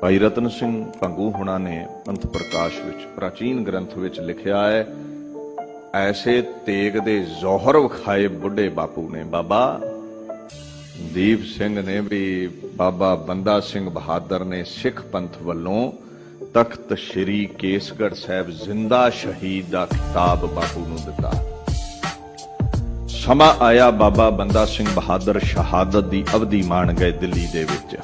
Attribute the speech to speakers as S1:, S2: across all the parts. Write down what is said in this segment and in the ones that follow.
S1: ਭਾਈ ਰਤਨ ਸਿੰਘ ਭੰਗੂ ਹੁਣਾ ਨੇ ਪੰਥ ਪ੍ਰਕਾਸ਼ ਵਿੱਚ, ਪ੍ਰਾਚੀਨ ਗ੍ਰੰਥ ਵਿੱਚ ਲਿਖਿਆ ਹੈ, ਐਸੇ ਤੇਗ ਦੇ ਜ਼ੋਹਰ ਵਿਖਾਏ ਬੁੱਢੇ ਬਾਪੂ ਨੇ ਬਾਬਾ। ਦੀਪ ਸਿੰਘ ਨੇ ਵੀ ਬਾਬਾ ਬੰਦਾ ਸਿੰਘ ਬਹਾਦਰ ਨੇ ਸਿੱਖ ਪੰਥ ਵੱਲੋਂ ਤਖਤ ਸ੍ਰੀ ਕੇਸਗੜ੍ਹ ਸਾਹਿਬ ਜ਼ਿੰਦਾ ਸ਼ਹੀਦ ਦਾ ਖਿਤਾਬ ਬਾਪੂ ਨੂੰ ਦਿੱਤਾ। ਸਮਾਂ ਆਇਆ ਬਾਬਾ ਬੰਦਾ ਸਿੰਘ ਬਹਾਦਰ ਸ਼ਹਾਦਤ ਦੀ ਅਵਧੀ ਮਾਣ ਗਏ ਦਿੱਲੀ ਦੇ ਵਿੱਚ।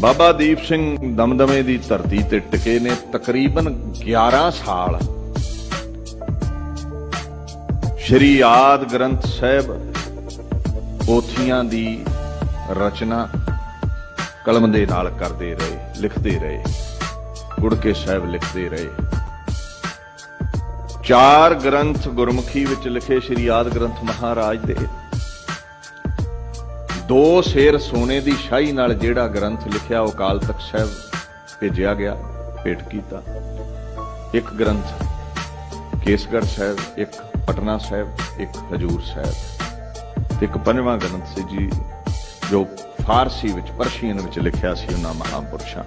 S1: ਬਾਬਾ ਦੀਪ ਸਿੰਘ ਦਮਦਮੇ ਦੀ ਧਰਤੀ ਤੇ ਟਿਕੇ ਨੇ ਤਕਰੀਬਨ 11 ਸਾਲ। ਸ਼੍ਰੀ ਆਦ ਗ੍ਰੰਥ ਸਾਹਿਬ ਪੋਥੀਆਂ ਦੀ ਰਚਨਾ ਕਲਮ ਦੇ ਨਾਲ ਕਰਦੇ ਰਹੇ, ਲਿਖਦੇ ਰਹੇ, ਗੁੜਕੇ ਸਾਹਿਬ ਲਿਖਦੇ ਰਹੇ। ਚਾਰ ਗ੍ਰੰਥ ਗੁਰਮੁਖੀ ਵਿੱਚ ਲਿਖੇ ਸ਼੍ਰੀ ਆਦ ਗ੍ਰੰਥ ਮਹਾਰਾਜ ਦੇ ਦੋ ਸ਼ੇਰ ਸੋਨੇ ਦੀ ਸ਼ਾਹੀ ਨਾਲ ਜਿਹੜਾ ਗ੍ਰੰਥ ਲਿਖਿਆ, ਉਹ ਅਕਾਲ ਤਖਤ ਸਾਹਿਬ ਭੇਜਿਆ ਗਿਆ, ਭੇਟ ਕੀਤਾ। ਇੱਕ ਗ੍ਰੰਥ, ਕੇਸਗੜ੍ਹ ਸਾਹਿਬ, ਇੱਕ ਪਟਨਾ ਸਾਹਿਬ, ਇੱਕ ਹਜੂਰ ਸਾਹਿਬ। ਤੇ ਇੱਕ ਪੰਜਵਾਂ ਗ੍ਰੰਥ ਸੀ ਜੀ, ਜੋ ਫਾਰਸੀ ਵਿੱਚ, ਪਰਸ਼ੀਅਨ ਵਿੱਚ ਲਿਖਿਆ ਸੀ, ਉਹਨਾਂ ਮਹਾਪੁਰਸ਼ਾਂ।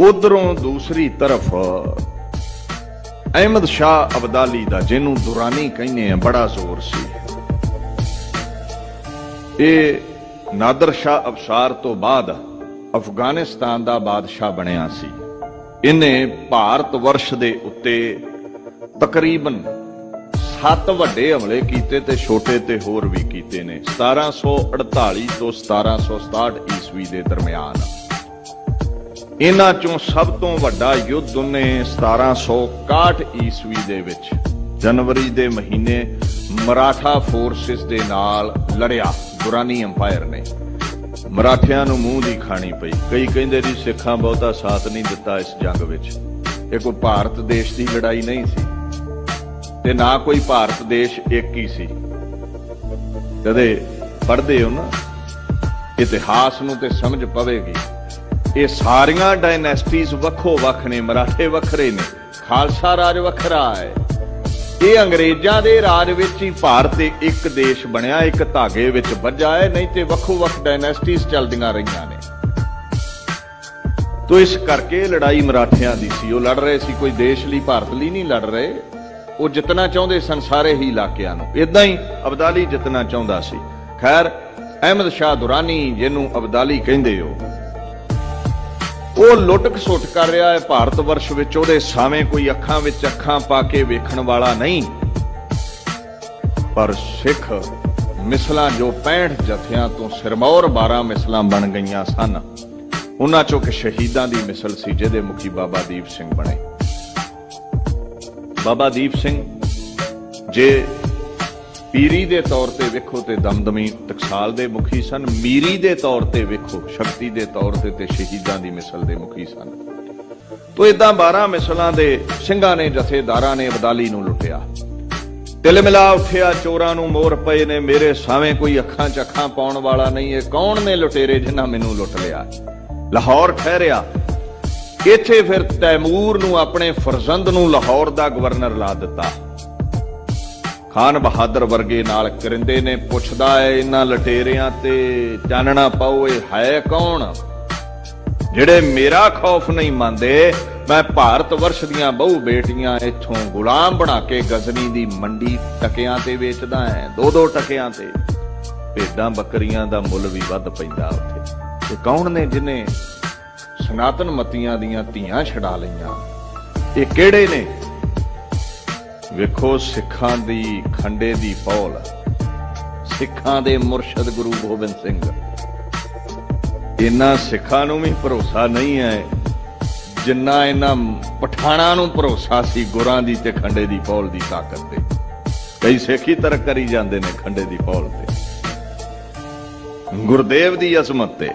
S1: ਉਧਰੋਂ ਦੂਸਰੀ ਤਰਫ, ਅਹਿਮਦ ਸ਼ਾਹ ਅਬਦਾਲੀ ਦਾ, ਜਿਹਨੂੰ ਦੁਰਾਨੀ ਕਹਿੰਦੇ ਆ, ਬੜਾ ਜ਼ੋਰ ਸੀ। ਇਹ ਨਾਦਰ ਸ਼ਾਹ ਅਫਸਾਰ ਤੋਂ ਬਾਅਦ ਅਫਗਾਨਿਸਤਾਨ ਦਾ ਬਾਦਸ਼ਾਹ ਬਣਿਆ ਸੀ। ਇਹਨੇ ਭਾਰਤ ਵਰਸ਼ ਦੇ ਉੱਤੇ ਤਕਰੀਬਨ ਸੱਤ ਵੱਡੇ ਹਮਲੇ ਕੀਤੇ ਤੇ ਛੋਟੇ ਤੇ ਹੋਰ ਵੀ ਕੀਤੇ ਨੇ 1748 ਤੋਂ 1767 ਈਸਵੀ ਦੇ ਦਰਮਿਆਨ। ਇਹਨਾਂ ਚੋਂ ਸਭ ਤੋਂ ਵੱਡਾ ਯੁੱਧ ਉਹਨੇ 1761 ਈਸਵੀ ਦੇ ਵਿੱਚ ਜਨਵਰੀ ਦੇ ਮਹੀਨੇ ਮਰਾਠਾ ਫੋਰਸਿਸ ਦੇ ਨਾਲ ਲੜਿਆ। ਦੁਰਾਨੀ ਅੰਪਾਇਰ ਨੇ। ਮਰਾਠਿਆਂ ਨੂੰ ਮੂੰਹ ਦੀ ਖਾਣੀ ਪਈ। ਕਈ ਕਹਿੰਦੇ ਜੀ ਸਿੱਖਾਂ ਬਹੁਤਾ ਸਾਥ ਨਹੀਂ ਦਿੱਤਾ ਇਸ ਜੰਗ ਵਿੱਚ। ਇਹ ਕੋਈ ਭਾਰਤ ਦੇਸ਼ ਦੀ ਲੜਾਈ ਨਹੀਂ ਸੀ। ਤੇ ਨਾ ਕੋਈ ਭਾਰਤ ਦੇਸ਼ ਇੱਕ ਹੀ ਸੀ। ਕਦੇ ਪੜ੍ਹਦੇ ਹੋ ਨਾ? ਇਤਿਹਾਸ ਨੂੰ ਤੇ ਸਮਝ ਪਵੇਗੀ। ਇਹ ਸਾਰੀਆਂ ਡਾਇਨੈਸਟੀਜ਼ ਵੱਖੋ ਵੱਖ ਨੇ, ਮਰਾਠੇ ਵੱਖਰੇ ਨੇ। ਖਾਲਸਾ ਰਾਜ ਵੱਖਰਾ ਹੈ। ਇਹ ਅੰਗਰੇਜ਼ਾਂ ਦੇ ਰਾਜ ਵਿੱਚ ਹੀ ਭਾਰਤ ਇੱਕ ਦੇਸ਼ ਬਣਿਆ, ਇੱਕ ਧਾਗੇ ਵਿੱਚ ਵੱਜਾ ਹੈ, ਨਹੀਂ ਤੇ ਵੱਖੋ ਵੱਖ ਡਾਇਨੈਸਟੀਜ਼ ਚੱਲਦੀਆਂ ਰਹੀਆਂ ਨੇ। ਤੋ ਇਸ ਕਰਕੇ ਲੜਾਈ ਮਰਾਠਿਆਂ ਦੀ ਸੀ। ਉਹ ਲੜ ਰਹੇ ਸੀ, ਕੋਈ ਦੇਸ਼ ਲਈ, ਭਾਰਤ ਲਈ ਨਹੀਂ ਲੜ ਰਹੇ। ਉਹ ਜਿੱਤਣਾ ਚਾਹੁੰਦੇ ਸਨ ਸਾਰੇ ਹੀ ਇਲਾਕਿਆਂ ਨੂੰ। ਇਦਾਂ ਹੀ ਅਬਦਾਲੀ ਜਿੱਤਣਾ ਚਾਹੁੰਦਾ ਸੀ। ਖੈਰ, ਅਹਿਮਦ ਸ਼ਾਹ ਦੁਰਾਨੀ, ਜਿਹਨੂੰ ਅਬਦਾਲੀ ਕਹਿੰਦੇ ਹੋ ਉਹ ਲੁੱਟ ਖਸੁੱਟ ਕਰ ਰਿਹਾ ਹੈ। ਭਾਰਤ ਵਰਸ਼ ਵਿੱਚ ਉਹਦੇ ਸਾਵੇਂ ਕੋਈ ਅੱਖਾਂ ਵਿੱਚ ਅੱਖਾਂ ਪਾ ਕੇ ਵੇਖਣ ਵਾਲਾ ਨਹੀਂ। ਪਰ ਸਿੱਖ ਮਿਸਲਾਂ ਜੋ 65 ਜਥਿਆਂ ਤੋਂ ਸਿਰਮੌਰ 12 ਮਿਸਲਾਂ ਬਣ ਗਈਆਂ ਸਨ, ਉਹਨਾਂ ਚੋਂ ਇੱਕ ਸ਼ਹੀਦਾਂ ਦੀ ਮਿਸਲ ਸੀ, ਜਿਹਦੇ ਮੁਖੀ ਬਾਬਾ ਦੀਪ ਸਿੰਘ ਬਣੇ। ਬਾਬਾ ਦੀਪ ਸਿੰਘ, ਜੇ ਪੀਰੀ ਦੇ ਤੌਰ ਤੇ ਵੇਖੋ ਤੇ ਦਮਦਮੀ ਟਕਸਾਲ ਦੇ ਮੁਖੀ ਸਨ। ਮੀਰੀ ਦੇ ਤੌਰ ਤੇ ਵੇਖੋ, ਸ਼ਕਤੀ ਦੇ ਤੌਰ ਤੇ ਤੇ ਸ਼ਹੀਦਾਂ ਦੀ ਮਿਸਲ ਦੇ ਮੁਖੀ ਸਨ। ਤੋ ਇਦਾਂ 12 ਮਿਸਲਾਂ ਦੇ ਸਿੰਘਾਂ ਨੇ, ਜਥੇਦਾਰਾਂ ਨੇ ਅਬਦਾਲੀ ਨੂੰ ਲੁੱਟਿਆ। ਤਿਲ ਮਿਲਾ ਉੱਠਿਆ, ਚੋਰਾਂ ਨੂੰ ਮੋਰ ਪਏ ਨੇ, ਮੇਰੇ ਸਾਵੇਂ ਕੋਈ ਅੱਖਾਂ 'ਚ ਅੱਖਾਂ ਪਾਉਣ ਵਾਲਾ ਨਹੀਂ ਇਹ ਕੌਣ ਨੇ ਲੁਟੇਰੇ ਜਿਨ੍ਹਾਂ ਮੈਨੂੰ ਲੁੱਟ ਲਿਆ? ਲਾਹੌਰ ਠਹਿਰਿਆ। ਇੱਥੇ ਫਿਰ ਤੈਮੂਰ ਨੂੰ ਆਪਣੇ ਫਰਜ਼ੰਦ ਨੂੰ ਲਾਹੌਰ ਦਾ ਗਵਰਨਰ ਲਾ ਦਿੱਤਾ। ਖਾਨ ਬਹਾਦਰ ਵਰਗੇ ਨਾਲ ਕਰਿੰਦੇ ਨੇ, ਪੁੱਛਦਾ ਹੈ ਇਹਨਾਂ ਲਟੇਰਿਆਂ ਤੇ, ਚਾਨਣਾ ਪਾਓ ਇਹ ਹੈ ਕੌਣ? ਜਿਹੜੇ ਮੇਰਾ ਖੌਫ ਨਹੀਂ ਮੰਨਦੇ, ਮੈਂ ਭਾਰਤ ਵਰਸ਼ ਦੀਆਂ ਬਹੁ ਬੇਟੀਆਂ ਇੱਥੋਂ ਗੁਲਾਮ ਬਣਾ ਕੇ ਗਜ਼ਨੀ ਦੀ ਮੰਡੀ ਟਕਿਆਂ ਤੇ ਵੇਚਦਾ ਹੈ ਦੋ ਦੋ ਟਕਿਆਂ ਤੇ। ਭੇਡਾਂ ਬੱਕਰੀਆਂ ਦਾ ਮੁੱਲ ਵੀ ਵੱਧ ਪੈਂਦਾ ਉੱਥੇ। ਤੇ ਕੌਣ ਨੇ ਜਿਨੇ ਸਨਾਤਨ ਮਤੀਆਂ ਦੀਆਂ ਧੀਆਂ ਛਡਾ ਲਈਆਂ? ਇਹ ਕਿਹੜੇ ਨੇ? ਵੇਖੋ ਸਿੱਖਾਂ ਦੀ ਖੰਡੇ ਦੀ ਪੌਲ। ਸਿੱਖਾਂ ਦੇ ਮੁਰਸ਼ਦ ਗੁਰੂ ਗੋਬਿੰਦ ਸਿੰਘ। ਇਹਨਾਂ ਸਿੱਖਾਂ ਨੂੰ ਵੀ ਭਰੋਸਾ ਨਹੀਂ ਹੈ। ਜਿੰਨਾ ਇਹਨਾਂ ਪਠਾਣਾ ਨੂੰ ਭਰੋਸਾ ਸੀ ਗੁਰਾਂ ਦੀ ਤੇ ਖੰਡੇ ਦੀ ਪੌਲ ਦੀ ਤਾਕਤ ਤੇ। ਕਈ ਸਿੱਖੀ ਤਰਕ ਕਰੀ ਜਾਂਦੇ ਨੇ ਖੰਡੇ ਦੀ ਪੌਲ ਤੇ। ਗੁਰਦੇਵ ਦੀ ਅਸਮਤ ਤੇ।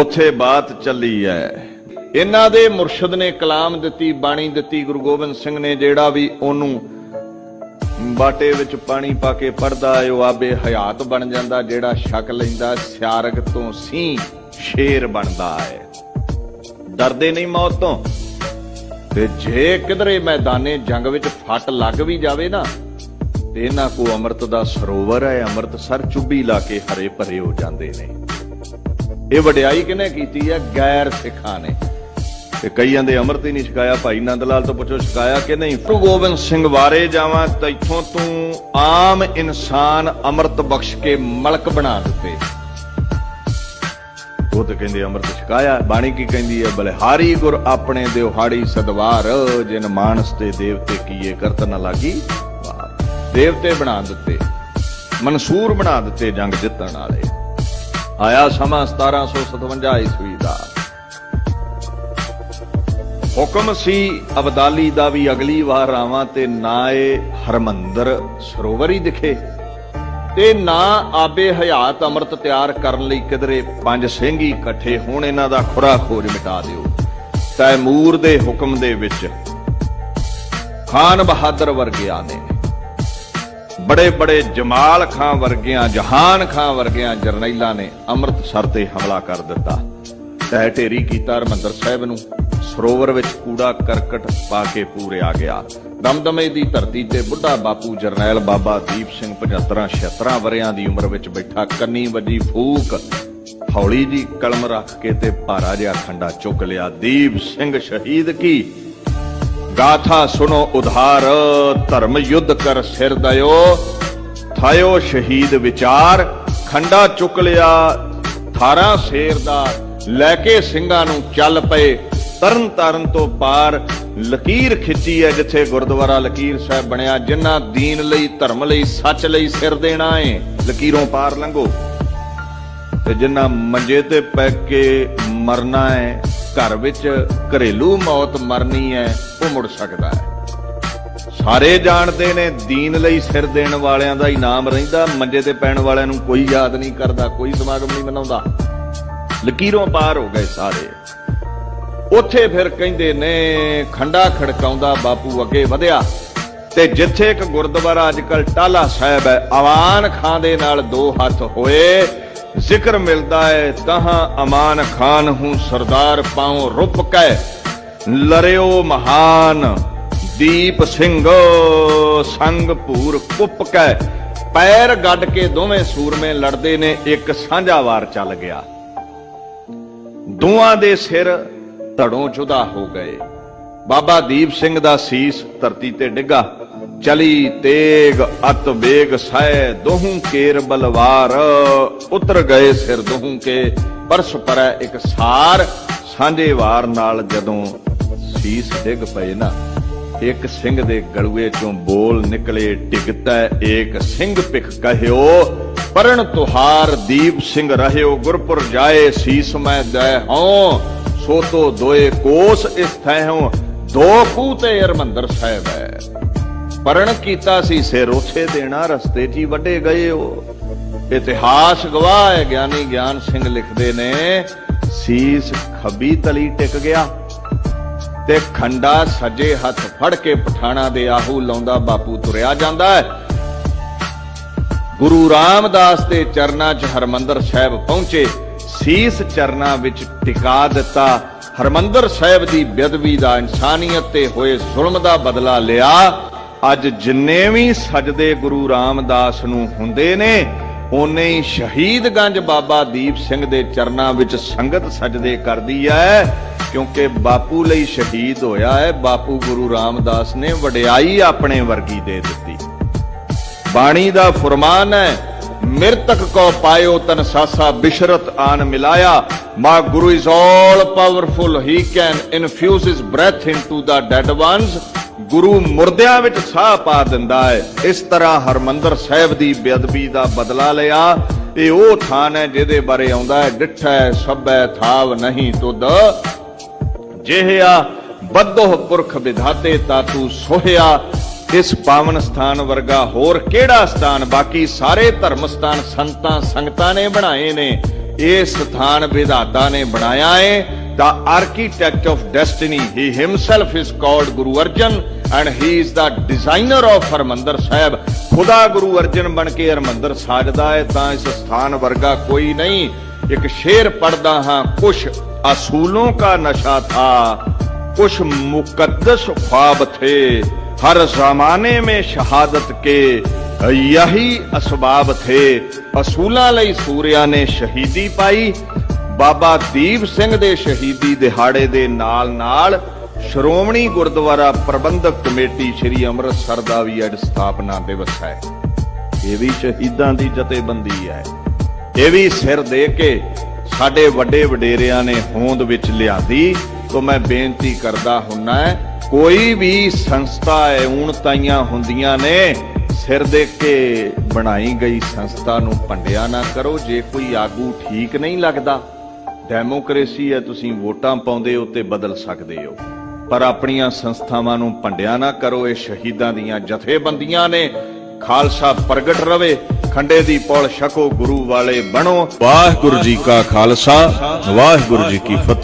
S1: ਉੱਥੇ ਬਾਤ ਚੱਲੀ ਹੈ। ਇਹਨਾਂ ਦੇ ਮੁਰਸ਼ਿਦ ਨੇ ਕਲਾਮ ਦਿੱਤੀ, ਬਾਣੀ ਦਿੱਤੀ, ਗੁਰੂ ਗੋਬਿੰਦ ਸਿੰਘ ਨੇ ਜਿਹੜਾ ਵੀ ਉਹਨੂੰ ਬਾਟੇ ਵਿੱਚ ਪਾਣੀ ਪਾ ਕੇ ਪੜਦਾ ਹੈ ਉਹ ਆਬੇ ਹਯਾਤ ਬਣ ਜਾਂਦਾ, ਜਿਹੜਾ ਛਕ ਲੈਂਦਾ ਸਿਆਰਗ ਤੋਂ ਸੀ ਸ਼ੇਰ ਬਣਦਾ ਹੈ। ਡਰਦੇ ਨਹੀਂ ਮੌਤ ਤੋਂ। ਤੇ ਜੇ ਕਿਧਰੇ ਮੈਦਾਨੇ ਜੰਗ ਵਿੱਚ ਫੱਟ ਲੱਗ ਵੀ ਜਾਵੇ ਨਾ, ਤੇ ਇਹਨਾਂ ਕੋ ਅੰਮ੍ਰਿਤ ਦਾ ਸਰੋਵਰ ਹੈ, ਅੰਮ੍ਰਿਤ ਸਰ ਚੁੱਭੀ ਲਾ ਕੇ ਹਰੇ ਭਰੇ ਹੋ ਜਾਂਦੇ ਨੇ। ਇਹ ਵਡਿਆਈ ਕਿਹਨੇ ਕੀਤੀ ਹੈ? ਗੈਰ ਸਿੱਖਾਂ ਨੇ। ਤੇ ਕਈਆਂ ਦੇ ਅੰਮ੍ਰਿਤ ਹੀ ਨਹੀਂ ਛਕਾਇਆ ਭਾਈ ਨੰਦ ਲਾਲ ਤੋਂ ਪੁੱਛੋ ਛਕਾਇਆ ਕਿ ਨਹੀਂ? ਗੁਰੂ ਗੋਬਿੰਦ ਸਿੰਘ ਵਾਰੇ ਜਾਵਾਂ, ਤਾਂ ਇੱਥੋਂ ਤੂੰ ਆਮ ਇਨਸਾਨ ਅੰਮ੍ਰਿਤ ਬਖਸ਼ ਕੇ ਮਲਕ ਬਣਾ ਦਿੱਤੇ। ਉਹ ਤੇ ਕਹਿੰਦੇ ਅੰਮ੍ਰਿਤ ਛਕਾਇਆ ਬਾਣੀ ਕੀ ਕਹਿੰਦੀ ਹੈ? ਬਲਿਹਾਰੀ ਗੁਰ ਆਪਣੇ ਦਿਵਹਾੜੀ ਸਦਵਾਰ, ਜਿਨ ਮਾਨਸ ਤੇ ਦੇਵਤੇ ਕੀਏ ਕਰਤ ਨ ਲਾਗੀ ਦੇਵਤੇ ਬਣਾ ਦਿੱਤੇ, ਮਨਸੂਰ ਬਣਾ ਦਿੱਤੇ ਜੰਗ ਜਿੱਤਣ ਵਾਲੇ। ਆਇਆ ਸਮਾਂ 1757 ਈਸਵੀ ਦਾ। ਹੁਕਮ ਸੀ ਅਬਦਾਲੀ ਦਾ ਵੀ ਅਗਲੀ ਵਾਰ ਆਵਾਂ ਤੇ ਨਾ ਇਹ ਹਰਮੰਦਰ ਸਰੋਵਰ ਹੀ ਦਿਖੇ। ਤੇ ਨਾ ਆਬੇ ਹਯਾਤ ਅੰਮ੍ਰਿਤ ਤਿਆਰ ਕਰਨ ਲਈ ਕਿਧਰੇ ਪੰਜ ਸਿੰਘ ਹੀ ਇਕੱਠੇ ਹੋਣ ਇਹਨਾਂ ਦਾ ਖੁਰਾ ਖੋਜ ਮਿਟਾ ਦਿਓ। ਤੈਮੂਰ ਦੇ ਹੁਕਮ ਦੇ ਵਿੱਚ ਖਾਨ ਬਹਾਦਰ ਵਰਗਿਆਂ ਨੇ। ਬੜੇ ਬੜੇ ਜਮਾਲ ਖਾਂ ਵਰਗਿਆਂ, ਜਹਾਨ ਖਾਂ ਵਰਗਿਆਂ ਜਰਨੈਲਾਂ ਨੇ ਅੰਮ੍ਰਿਤਸਰ ਤੇ ਹਮਲਾ ਕਰ ਦਿੱਤਾ। ਤਹਿ ਢੇਰੀ ਕੀਤਾ ਹਰਮੰਦਰ ਸਾਹਿਬ ਨੂੰ। ਸਰੋਵਰ ਵਿੱਚ ਕੂੜਾ ਕਰਕਟ ਪਾ ਕੇ ਪੂਰੇ ਆ ਗਿਆ। ਦਮਦਮੇ ਦੀ ਧਰਤੀ ਤੇ ਬੁੱਢਾ ਬਾਪੂ ਜਰਨੈਲ ਬਾਬਾ ਦੀਪ ਸਿੰਘ 75 76 ਵਰਿਆਂ ਦੀ ਉਮਰ ਵਿੱਚ ਬੈਠਾ ਕੰਨੀ ਵੱਜੀ ਫੂਕ ਹੌਲੀ ਜੀ ਕਲਮ ਰੱਖ ਕੇ ਤੇ ਭਾਰਾ ਜਿਹਾ ਖੰਡਾ ਚੁੱਕ ਲਿਆ। ਦੀਪ ਸਿੰਘ ਸ਼ਹੀਦ ਕੀ? ਗਾਥਾ ਸੁਣੋ ਉਧਾਰ, ਧਰਮ ਯੁੱਧ ਕਰ ਸਿਰ ਦਇਓ। ਥਾਇਓ ਸ਼ਹੀਦ ਵਿਚਾਰ, ਖੰਡਾ ਚੁੱਕ ਲਿਆ। ਥਾਰਾ ਸ਼ੇਰ ਦਾ ਲੈ ਕੇ ਸਿੰਘਾਂ ਨੂੰ ਚੱਲ ਪਏ। ਤਰਨ ਤਾਰਨ ਤੋਂ ਪਾਰ ਲਕੀਰ ਖਿੱਚੀ ਹੈ, ਜਿੱਥੇ ਗੁਰਦੁਆਰਾ ਲਕੀਰ ਸਾਹਿਬ ਬਣਿਆ, ਜਿਨ੍ਹਾਂ ਦੀਨ ਲਈ, ਧਰਮ ਲਈ, ਸੱਚ ਲਈ ਸਿਰ ਦੇਣਾ ਏ। ਲਕੀਰੋਂ ਪਾਰ ਲੰਘੋ। ਤੇ ਜਿੰਨਾ ਮੰਜੇ ਤੇ ਪੈ ਕੇ ਮਰਨਾ ਹੈ ਘਰ ਵਿੱਚ ਘਰੇਲੂ ਮੌਤ ਮਰਨੀ ਹੈ ਉਹ ਮੁੜ ਸਕਦਾ ਹੈ ਸਾਰੇ ਜਾਣਦੇ ਨੇ, ਦੀਨ ਲਈ ਸਿਰ ਦੇਣ ਵਾਲਿਆਂ ਦਾ ਇਨਾਮ ਰਹਿੰਦਾ। ਮੰਜੇ ਤੇ ਪੈਣ ਵਾਲਿਆਂ ਨੂੰ ਕੋਈ ਯਾਦ ਨਹੀਂ ਕਰਦਾ, ਕੋਈ ਸਮਾਗਮ ਨਹੀਂ ਮਨਾਉਂਦਾ। ਲਕੀਰੋਂ ਪਾਰ ਹੋ ਗਏ ਸਾਰੇ। ਉੱਥੇ ਫਿਰ ਕਹਿੰਦੇ ਨੇ, ਖੰਡਾ ਖੜਕਾਉਂਦਾ ਬਾਪੂ ਅੱਗੇ ਵਧਿਆ। ਤੇ ਜਿੱਥੇ ਇੱਕ ਗੁਰਦੁਆਰਾ ਅੱਜਕੱਲ ਟਾਲਾ ਸਾਹਿਬ ਹੈ ਆਵਾਨ ਖਾਨ ਦੇ ਨਾਲ ਦੋ ਹੱਥ ਹੋਏ, ਜ਼ਿਕਰ ਮਿਲਦਾ ਹੈ, ਤਹਾਂ ਅਮਾਨ ਖਾਨ ਹੂੰ ਸਰਦਾਰ ਪਾਉ ਰੁਪ ਕੈ, ਲਰਿਓ ਮਹਾਨ ਦੀਪ ਸਿੰਘ ਸੰਗ ਭੂਰ ਕੁੱਪ ਕੈ। ਪੈਰ ਗੱਡ ਕੇ ਦੋਵੇਂ ਸੂਰਮੇ ਲੜਦੇ ਨੇ, ਇੱਕ ਸਾਂਝਾ ਵਾਰ ਚੱਲ ਗਿਆ। ਦੋਵਾਂ ਦੇ ਸਿਰ ਧੜੋਂ ਜੁਦਾ ਹੋ ਗਏ। ਬਾਬਾ ਦੀਪ ਸਿੰਘ ਦਾ ਸੀਸ ਧਰਤੀ ਤੇ ਡਿੱਗਾ। ਚਲੀ ਤੇਗ ਅਤ ਵੇਗ ਸਹਿ ਦੋਹੂ ਕੇਰ ਬਲਵਾਰ। ਉਤਰ ਗਏ ਸਿਰ ਦੋਹੂ ਕੇ, ਪਰਸ ਪਰੈ ਇੱਕ ਸਾਰ। ਸਾਂਝੇ ਨਾਲ ਜਦੋਂ ਸੀਸ ਡਿੱਗ ਪਏ ਨਾ, ਇੱਕ ਸਿੰਘ ਦੇ ਗਲੂਏ ਚੋਂ ਬੋਲ ਨਿਕਲੇ, ਡਿਗਤਾ ਏਕ ਸਿੰਘ ਪਿਖ ਕਹਿਓ। ਪਰਣ ਤੁਹਾਰ ਦੀਪ ਸਿੰਘ ਰਹਿਓ, ਗੁਰਪੁਰ ਜਾਏ ਸੀਸ ਮੈਂ ਦੈ ਹਉ। ਸੋ ਤੋ ਦੋਏ ਕੋਸ ਇਸ ਦੋ ਕੂ ਤੇ ਹਰਮੰਦਰ ਸਾਹਿਬ ਹੈ। ਪਰਣ ਕੀਤਾ ਸੀ ਸਿਰ, ਉਥੇ ਦੇਣਾ ਰਸਤੇ 'ਚ ਹੀ ਵੱਡੇ ਗਏ ਉਹ। ਇਤਿਹਾਸ ਗਵਾਹ ਹੈ ਗਿਆਨੀ ਗਿਆਨ ਸਿੰਘ ਲਿਖਦੇ ਨੇ, ਸੀਸ ਖੱਬੀ ਤਲੀ ਟਿਕ ਗਿਆ। ਤੇ ਖੰਡਾ ਸੱਜੇ ਹੱਥ ਫੜ ਕੇ ਪਠਾਣਾ ਦੇ ਆਹੂ ਲਾਉਂਦਾ ਬਾਪੂ ਤੁਰਿਆ ਜਾਂਦਾ ਹੈ। ਗੁਰੂ ਰਾਮਦਾਸ ਦੇ ਚਰਨਾਂ 'ਚ ਹਰਮੰਦਰ ਸਾਹਿਬ ਪਹੁੰਚੇ। ਸੀਸ ਚਰਨਾਂ ਵਿੱਚ ਟਿਕਾ ਦਿੱਤਾ। ਹਰਮੰਦਰ ਸਾਹਿਬ ਦੀ ਬੇਅਦਬੀ ਦਾ ਇਨਸਾਨੀਅਤ ਤੇ ਹੋਏ ਜ਼ੁਲਮ ਦਾ ਬਦਲਾ ਲਿਆ। ਅੱਜ ਜਿੰਨੇ ਵੀ ਸਜਦੇ ਗੁਰੂ ਰਾਮਦਾਸ ਨੂੰ ਹੁੰਦੇ ਨੇ ਉਨੇ ਹੀ ਸ਼ਹੀਦਗੰਜ ਬਾਬਾ ਦੀਪ ਸਿੰਘ ਦੇ ਚਰਨਾਂ ਵਿੱਚ ਸੰਗਤ ਸਜਦੇ ਕਰਦੀ ਹੈ ਕਿਉਂਕਿ ਬਾਪੂ ਲਈ ਸ਼ਹੀਦ ਹੋਇਆ ਹੈ ਬਾਪੂ ਗੁਰੂ ਰਾਮਦਾਸ ਨੇ ਵਡਿਆਈ ਆਪਣੇ ਵਰਗੀ ਦੇ ਦਿੱਤੀ। ਬਾਣੀ ਦਾ ਫਰਮਾਨ ਹੈ ਮਿਰਤਕ ਕੋ ਪਾਇਓ ਤਨ ਸਾਸਾ ਬਿਸ਼ਰਤ ਆਨ ਮਿਲਾਇਆ। My guru is all powerful he can infuse his breath into the dead ones ਗੁਰੂ ਮੁਰਦਿਆਂ ਵਿੱਚ ਸਾਹ ਪਾ ਦਿੰਦਾ ਹੈ। ਇਸ ਤਰ੍ਹਾਂ ਹਰਮੰਦਰ ਸਾਹਿਬ ਦੀ ਬੇਅਦਬੀ ਦਾ ਬਦਲਾ ਲਿਆ। ਇਹ ਉਹ ਥਾਨ ਹੈ ਜਿਹਦੇ ਬਾਰੇ ਆਉਂਦਾ ਹੈ, ਡਿੱਠਾ, ਸਭੈ, ਥਾਵ ਨਹੀਂ ਤੁਧ। ਜਿਹਿਆ ਬੱਧੋ ਪੁਰਖ ਵਿਧਾਤੇ ਤਾਤੂ ਸੋਹਿਆ। ਇਸ ਪਾਵਨ ਸਥਾਨ ਵਰਗਾ ਹੋਰ ਕਿਹੜਾ ਸਥਾਨ ਬਾਕੀ ਸਾਰੇ ਧਰਮ ਸਥਾਨ ਸੰਤਾਂ ਸੰਗਤਾਂ ਨੇ ਬਣਾਏ ਨੇ ਇਹ ਸਥਾਨ ਵਿਧਾਤਾ ਨੇ ਬਣਾਇਆ ਹੈ the architect of destiny he himself is called guru arjan and he is the designer of Harmandar Sahib ਖੁਦਾ ਗੁਰੂ ਅਰਜਨ ਬਣ ਕੇ ਹਰਮੰਦਰ ਸਾਜਦਾ ਹੈ ਤਾਂ ਇਸ ਸਥਾਨ ਵਰਗਾ ਕੋਈ ਨਹੀਂ ਇੱਕ ਸ਼ੇਰ ਪੜਦਾ ਹਾਂ ਕੁਛ ਅਸੂਲੋਂ का नशा था कुछ मुकद्दस ख्वाब थे हर जमाने में शहादत के यही असबाब थे ਅਸੂਲਾਂ ਲਈ ਸੂਰਿਆ ਨੇ ਸ਼ਹੀਦੀ ਪਾਈ ਬਾਬਾ ਦੀਪ ਸਿੰਘ ਦੇ ਸ਼ਹੀਦੀ ਦਿਹਾੜੇ ਦੇ ਨਾਲ-ਨਾਲ ਸ਼੍ਰੋਮਣੀ ਗੁਰਦੁਆਰਾ ਪ੍ਰਬੰਧਕ ਕਮੇਟੀ ਸ੍ਰੀ ਅੰਮ੍ਰਿਤਸਰ ਦਾ ਵੀ ਅੱਜ ਸਥਾਪਨਾ ਦਿਵਸ ਹੈ ਇਹ ਵੀ ਸ਼ਹੀਦਾਂ ਦੀ ਜਥੇਬੰਦੀ ਹੈ ਇਹ ਵੀ ਸਿਰ ਦੇ ਕੇ ਸਾਡੇ ਵੱਡੇ ਵਡੇਰਿਆਂ ਨੇ ਹੋਂਦ ਵਿੱਚ ਲਿਆਂਦੀ ਤੋਂ ਮੈਂ ਬੇਨਤੀ ਕਰਦਾ ਹੁੰਨਾ ਹੈ ਕੋਈ ਵੀ ਸੰਸਥਾ ਐਉਣ ਤਾਈਆਂ ਹੁੰਦੀਆਂ ਨੇ, ਸਿਰ ਦੇ ਕੇ ਬਣਾਈ ਗਈ ਸੰਸਥਾ ਨੂੰ ਭੰਡਿਆ ਨਾ ਕਰੋ, ਜੇ ਕੋਈ ਆਗੂ ਠੀਕ ਨਹੀਂ ਲੱਗਦਾ, ਡੈਮੋਕ੍ਰੇਸੀ ਹੈ, ਤੁਸੀਂ ਵੋਟਾਂ ਪਾਉਂਦੇ ਹੋ ਤੇ ਬਦਲ ਸਕਦੇ ਹੋ। ਪਰ ਆਪਣੀਆਂ ਸੰਸਥਾਵਾਂ ਨੂੰ ਭੰਡਿਆ ਨਾ ਕਰੋ, ਇਹ ਸ਼ਹੀਦਾਂ ਦੀਆਂ ਜਥੇਬੰਦੀਆਂ ਨੇ। ਖਾਲਸਾ ਪ੍ਰਗਟ ਰਵੇ, ਖੰਡੇ ਦੀ ਪੌਲ ਛਕੋ, ਗੁਰੂ ਵਾਲੇ ਬਣੋ।
S2: ਵਾਹਿਗੁਰੂ ਜੀ ਕਾ ਖਾਲਸਾ, ਵਾਹਿਗੁਰੂ ਜੀ ਕੀ ਫਤਿਹ।